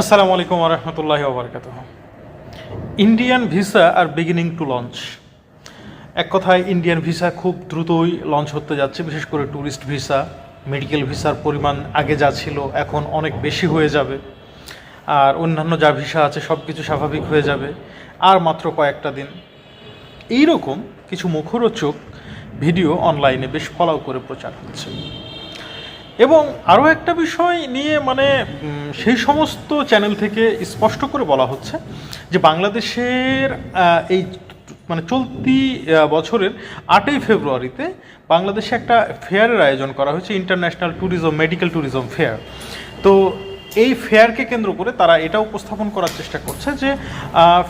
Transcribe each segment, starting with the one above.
আসসালামু আলাইকুম রহমতুল্লাহ ওবরকাত Indian visa are beginning to launch এক কথায় ইন্ডিয়ান ভিসা খুব দ্রুতই লঞ্চ হতে যাচ্ছে, বিশেষ করে ট্যুরিস্ট ভিসা মেডিকেল ভিসার পরিমাণ আগে যা ছিল এখন অনেক বেশি হয়ে যাবে। আর অন্যান্য যা ভিসা আছে সব কিছু স্বাভাবিক হয়ে যাবে, আর মাত্র কয়েকটা দিন। এইরকম কিছু মুখরোচক ভিডিও অনলাইনে বেশ ফলাও করে প্রচার হচ্ছে। এবং আরও একটা বিষয় নিয়ে মানে সেই সমস্ত চ্যানেল থেকে স্পষ্ট করে বলা হচ্ছে যে বাংলাদেশের এই মানে চলতি বছরের আটই ফেব্রুয়ারিতে বাংলাদেশে একটা ফেয়ারের আয়োজন করা হয়েছে international tourism medical tourism fair তো এই ফেয়ারকে কেন্দ্র করে তারা এটা উপস্থাপন করার চেষ্টা করছে যে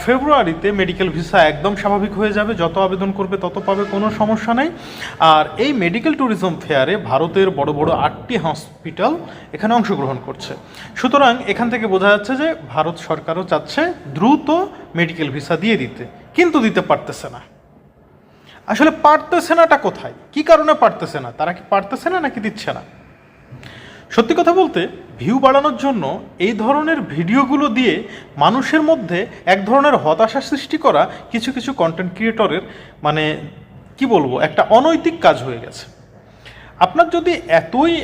ফেব্রুয়ারিতে মেডিকেল ভিসা একদম স্বাভাবিক হয়ে যাবে, যত আবেদন করবে তত পাবে, কোনো সমস্যা নেই। আর এই মেডিকেল ট্যুরিজম ফেয়ারে ভারতের বড় বড় আটটি হসপিটাল এখানে অংশগ্রহণ করছে। সুতরাং এখান থেকে বোঝা যাচ্ছে যে, ভারত সরকারও চাচ্ছে দ্রুত মেডিকেল ভিসা দিয়ে দিতে, কিন্তু দিতে পারতেছে না। আসলে পারতেছে নাটা কোথায়? কি কারণে পারতেছে না? তারা কি পারতেছে না নাকি দিচ্ছে না? সত্যি কথা বলতে ভিউ বাড়ানোর জন্য এই ধরনের ভিডিওগুলো দিয়ে মানুষের মধ্যে এক ধরনের হতাশা সৃষ্টি করা কিছু কিছু কন্টেন্ট ক্রিয়েটরের মানে কি বলব, একটা অনৈতিক কাজ হয়ে গেছে। আপনার যদি এতই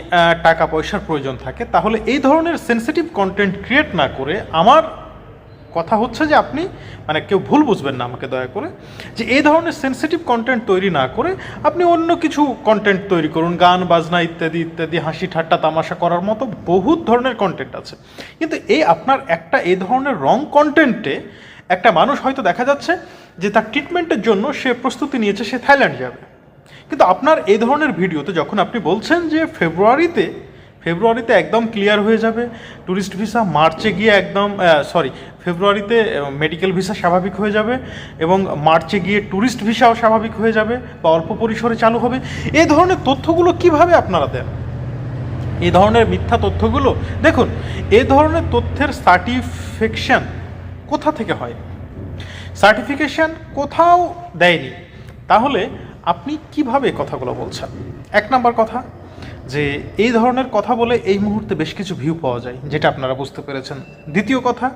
টাকা পয়সার প্রয়োজন থাকে, তাহলে এই ধরনের সেন্সিটিভ কন্টেন্ট ক্রিয়েট না করে আমার কথা হচ্ছে যে আপনি মানে কেউ ভুল বুঝবেন না আমাকে দয়া করে, যে এই ধরনের সেন্সিটিভ কন্টেন্ট তৈরি না করে আপনি অন্য কিছু কন্টেন্ট তৈরি করুন, গান, বাজনা ইত্যাদি ইত্যাদি, হাসি, ঠাট্টা, তামাশা করার মতো বহুত ধরনের কন্টেন্ট আছে। কিন্তু এই আপনার একটা, এই ধরনের রং কন্টেন্টে একটা মানুষ হয়তো দেখা যাচ্ছে যে তার ট্রিটমেন্টের জন্য সে প্রস্তুতি নিয়েছে, সে থাইল্যান্ড যাবে। কিন্তু আপনার এই ধরনের ভিডিওতে যখন আপনি বলছেন যে ফেব্রুয়ারিতে ফেব্রুয়ারিতে একদম ক্লিয়ার হয়ে যাবে। ট্যুরিস্ট ভিসা মার্চে গিয়ে একদম সরি ফেব্রুয়ারিতে মেডিকেল ভিসা স্বাভাবিক হয়ে যাবে এবং মার্চে গিয়ে ট্যুরিস্ট ভিসাও স্বাভাবিক হয়ে যাবে বা অল্প পরিসরে চালু হবে। এই ধরনের তথ্যগুলো কীভাবে আপনারা দেন? এই ধরনের মিথ্যা তথ্যগুলো? দেখুন, এ ধরনের তথ্যের সার্টিফিকেশন কোথা থেকে হয়? সার্টিফিকেশন কোথাও দেয়নি। তাহলে আপনি কীভাবে কথাগুলো বলছেন? এক নাম্বার কথা যে এই ধরনের কথা বলে এই মুহূর্তে বেশ কিছু ভিউ পাওয়া যায়, যেটা আপনারা বুঝতে পেরেছেন। দ্বিতীয় কথা,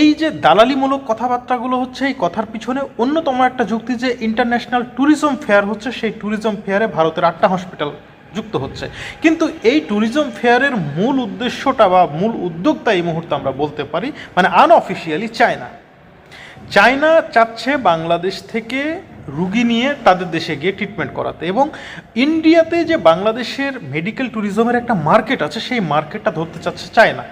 এই যে দালালিমূলক কথাবার্তাগুলো হচ্ছে, এই কথার পিছনে অন্যতম একটা যুক্তি যে ইন্টারন্যাশনাল ট্যুরিজম ফেয়ার হচ্ছে, সেই ট্যুরিজম ফেয়ারে ভারতের আটটা হসপিটাল যুক্ত হচ্ছে। কিন্তু এই ট্যুরিজম ফেয়ারের মূল উদ্দেশ্যটা বা মূল উদ্যোক্তা এই মুহূর্তে আমরা বলতে পারি মানে আনঅফিসিয়ালি চায়না চায়না চাচ্ছে বাংলাদেশ থেকে রুগী নিয়ে তাদের দেশে গিয়ে ট্রিটমেন্ট করাতে। এবং ইন্ডিয়াতে যে বাংলাদেশের মেডিকেল ট্যুরিজমের একটা মার্কেট আছে, সেই মার্কেটটা ধরতে চাচ্ছে চায়না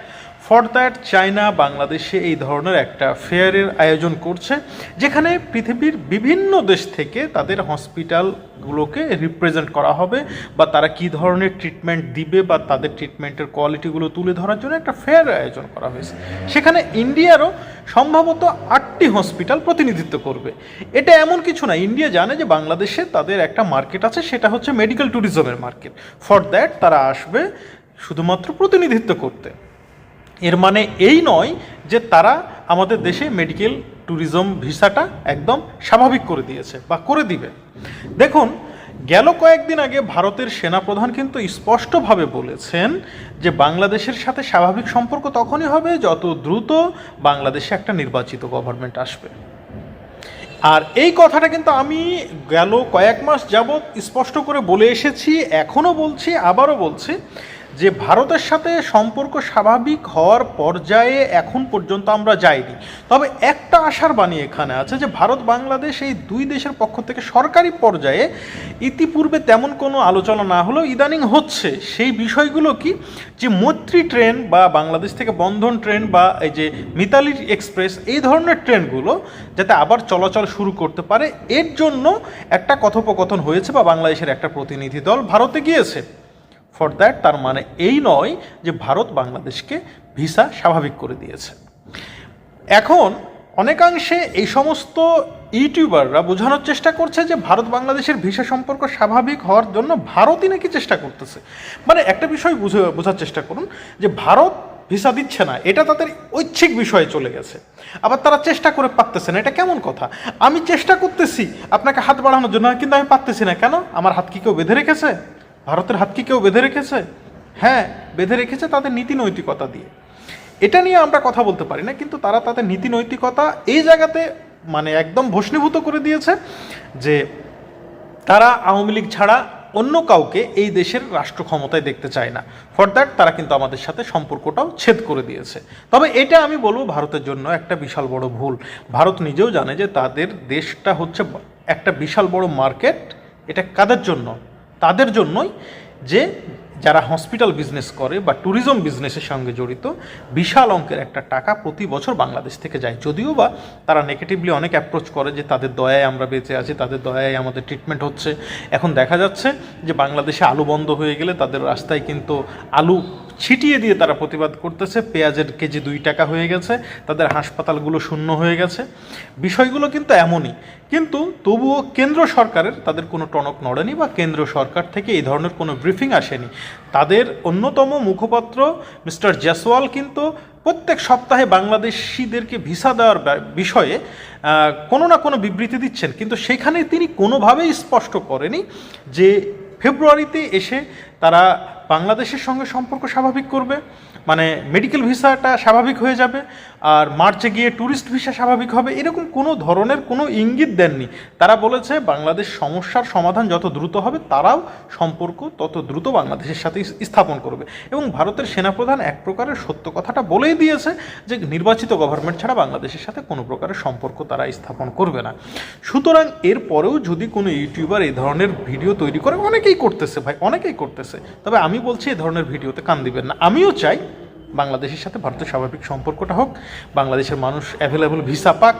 ফর দ্যাট চায়না বাংলাদেশে এই ধরনের একটা ফেয়ারের আয়োজন করছে, যেখানে পৃথিবীর বিভিন্ন দেশ থেকে তাদের হসপিটালগুলোকে রিপ্রেজেন্ট করা হবে বা তারা কি ধরনের ট্রিটমেন্ট দিবে বা তাদের ট্রিটমেন্টের কোয়ালিটিগুলো তুলে ধরার জন্য একটা ফেয়ার আয়োজন করা হয়েছে। সেখানে ইন্ডিয়ারও সম্ভবত আটটি হসপিটাল প্রতিনিধিত্ব করবে। এটা এমন কিছু না, ইন্ডিয়া জানে যে বাংলাদেশে তাদের একটা মার্কেট আছে, সেটা হচ্ছে মেডিকেল ট্যুরিজমের মার্কেট ফর দ্যাট তারা আসবে শুধুমাত্র প্রতিনিধিত্ব করতে। এর মানে এই নয় যে তারা আমাদের দেশে মেডিকেল ট্যুরিজম ভিসাটা একদম স্বাভাবিক করে দিয়েছে বা করে দিবে। দেখুন, গেল কয়েকদিন আগে ভারতের সেনাপ্রধান কিন্তু স্পষ্টভাবে বলেছেন যে বাংলাদেশের সাথে স্বাভাবিক সম্পর্ক তখনই হবে যত দ্রুত বাংলাদেশে একটা নির্বাচিত গভর্নমেন্ট আসবে। আর এই কথাটা কিন্তু আমি গেল কয়েক মাস যাবৎ স্পষ্ট করে বলে এসেছি, এখনও বলছি, আবারও বলছি যে ভারতের সাথে সম্পর্ক স্বাভাবিক হওয়ার পর্যায়ে এখন পর্যন্ত আমরা যাইনি। তবে একটা আশার বাণী এখানে আছে যে ভারত বাংলাদেশ এই দুই দেশের পক্ষ থেকে সরকারি পর্যায়ে ইতিপূর্বে তেমন কোনো আলোচনা না হলেও ইদানিং হচ্ছে। সেই বিষয়গুলো কি? যে মৈত্রী ট্রেন বা বাংলাদেশ থেকে বন্ধন ট্রেন বা এই যে মিতালি এক্সপ্রেস এই ধরনের ট্রেনগুলো যাতে আবার চলাচল শুরু করতে পারে, এর জন্য একটা কথোপকথন হয়েছে বা বাংলাদেশের একটা প্রতিনিধি দল ভারতে গিয়েছে। ফর দ্যাট তার মানে এই নয় যে ভারত বাংলাদেশকে ভিসা স্বাভাবিক করে দিয়েছে। এখন অনেকাংশে এই সমস্ত ইউটিউবাররা বোঝানোর চেষ্টা করছে যে ভারত বাংলাদেশের ভিসা সম্পর্ক স্বাভাবিক হওয়ার জন্য ভারতই নাকি চেষ্টা করতেছে। মানে একটা বিষয় বুঝে, বোঝার চেষ্টা করুন যে ভারত ভিসা দিচ্ছে না, এটা তাদের ঐচ্ছিক বিষয়ে চলে গেছে। আবার তারা চেষ্টা করে পারতেছে না, এটা কেমন কথা? আমি চেষ্টা করতেছি আপনাকে হাত বাড়ানোর জন্য, কিন্তু আমি পারতেছি না। কেন? আমার হাত কি কেউ বেঁধে রেখেছে? ভারতের হাত কি কেউ বেঁধে রেখেছে? হ্যাঁ বেঁধে রেখেছে তাদের নীতি নৈতিকতা দিয়ে। এটা নিয়ে আমরা কথা বলতে পারি না, কিন্তু তারা তাদের নীতি নৈতিকতা এই জায়গাতে মানে একদম ভস্মীভূত করে দিয়েছে যে তারা আওয়ামী লীগ ছাড়া অন্য কাউকে এই দেশের রাষ্ট্র ক্ষমতায় দেখতে চায় না। ফর দ্যাট তারা কিন্তু আমাদের সাথে সম্পর্কটাও ছেদ করে দিয়েছে। তবে এটা আমি বলব ভারতের জন্য একটা বিশাল বড় ভুল। ভারত নিজেও জানে যে তাদের দেশটা হচ্ছে একটা বিশাল বড় মার্কেট, এটা কাদের জন্য? তাদের জন্যই যে যারা হসপিটাল বিজনেস করে বা ট্যুরিজম বিজনেসের সঙ্গে জড়িত, বিশাল অঙ্কের একটা টাকা প্রতি বছর বাংলাদেশ থেকে যায়। যদিও বা তারা নেগেটিভলি অনেক অ্যাপ্রোচ করে যে তাদের দয়ায় আমরা বেঁচে আছি, তাদের দয়ায় আমাদের ট্রিটমেন্ট হচ্ছে। এখন দেখা যাচ্ছে যে বাংলাদেশে আলু বন্ধ হয়ে গেলে তাদের রাস্তায় কিন্তু আলু ছিটিয়ে দিয়ে তারা প্রতিবাদ করতেছে। পেঁয়াজের কেজি দুই টাকা হয়ে গেছে, তাদের হাসপাতালগুলো শূন্য হয়ে গেছে। বিষয়গুলো কিন্তু এমনই। কিন্তু তবুও কেন্দ্র সরকারের তাদের কোনো টনক নড়েনি বা কেন্দ্র সরকার থেকে এই ধরনের কোনো ব্রিফিং আসেনি। তাদের অন্যতম মুখপাত্র মিস্টার জয়সওয়াল কিন্তু প্রত্যেক সপ্তাহে বাংলাদেশিদেরকে ভিসা দেওয়ার বিষয়ে কোনো না কোনো বিবৃতি দিচ্ছেন। কিন্তু সেখানে তিনি কোনোভাবেই স্পষ্ট করেনি যে ফেব্রুয়ারিতে এসে তারা বাংলাদেশের সঙ্গে সম্পর্ক স্বাভাবিক করবে মানে মেডিকেল ভিসাটা স্বাভাবিক হয়ে যাবে আর মার্চে গিয়ে ট্যুরিস্ট ভিসা স্বাভাবিক হবে, এরকম কোনো ধরনের কোনো ইঙ্গিত দেননি। তারা বলেছে, বাংলাদেশ সমস্যার সমাধান যত দ্রুত হবে, তারাও সম্পর্ক তত দ্রুত বাংলাদেশের সাথে স্থাপন করবে। এবং ভারতের সেনাপ্রধান এক প্রকারের সত্য কথাটা বলেই দিয়েছে যে, নির্বাচিত গভর্নমেন্ট ছাড়া বাংলাদেশের সাথে কোনো প্রকারের সম্পর্ক তারা স্থাপন করবে না। সুতরাং এর পরেও যদি কোনো ইউটিউবার এই ধরনের ভিডিও তৈরি করে, অনেকেই করতেছে ভাই, অনেকেই করতেছে। তবে আমি বলছি, এই ধরনের ভিডিওতে কান দিবেন না। আমিও চাই বাংলাদেশের সাথে ভারতের স্বাভাবিক সম্পর্কটা হোক, বাংলাদেশের মানুষ অ্যাভেলেবল ভিসা পাক।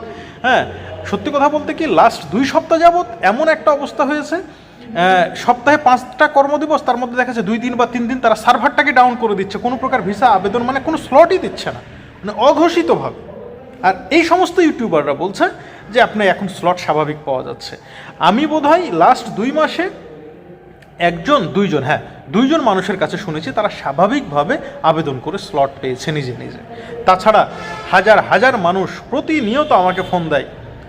হ্যাঁ সত্যি কথা বলতে কি লাস্ট দুই সপ্তাহ যাবৎ এমন একটা অবস্থা হয়েছে সপ্তাহে পাঁচটা কর্মদিবস, তার মধ্যে দেখা যাচ্ছে দুই দিন বা তিন দিন তারা সার্ভারটাকে ডাউন করে দিচ্ছে। কোনো প্রকার ভিসা আবেদন মানে কোনো স্লটই দিচ্ছে না মানে অঘোষিতভাবে। আর এই সমস্ত ইউটিউবাররা বলছে যে আপনি এখন স্লট স্বাভাবিক পাওয়া যাচ্ছে। আমি বোধহয় লাস্ট দুই মাসে একজন, দুইজন হ্যাঁ দুইজন মানুষের কাছে শুনেছি তারা স্বাভাবিকভাবে আবেদন করে স্লট পেয়েছে নিজে নিজে। তাছাড়া হাজার হাজার মানুষ প্রতিনিয়ত আমাকে ফোন দেয়।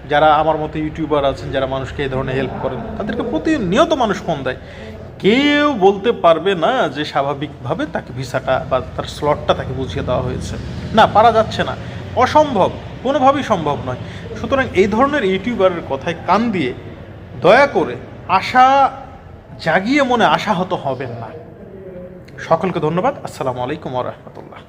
যারা আমার মতো ইউটিউবার আছেন, যারা মানুষকে এই ধরনের হেল্প করেন, তাদেরকে প্রতিনিয়ত মানুষ ফোন দেয়। কেউ বলতে পারবে না যে স্বাভাবিকভাবে তাকে ভিসাটা বা তার স্লটটা তাকে বুঝিয়ে দেওয়া হয়েছে। না, পারা যাচ্ছে না। অসম্ভব, কোনোভাবেই সম্ভব নয়। সুতরাং এই ধরনের ইউটিউবারের কথায় কান দিয়ে দয়া করে আশা জাগিয়ে মনে আশাহত হবেন না। সকলকে ধন্যবাদ। আসসালামু আলাইকুম রহমতুল্লাহ।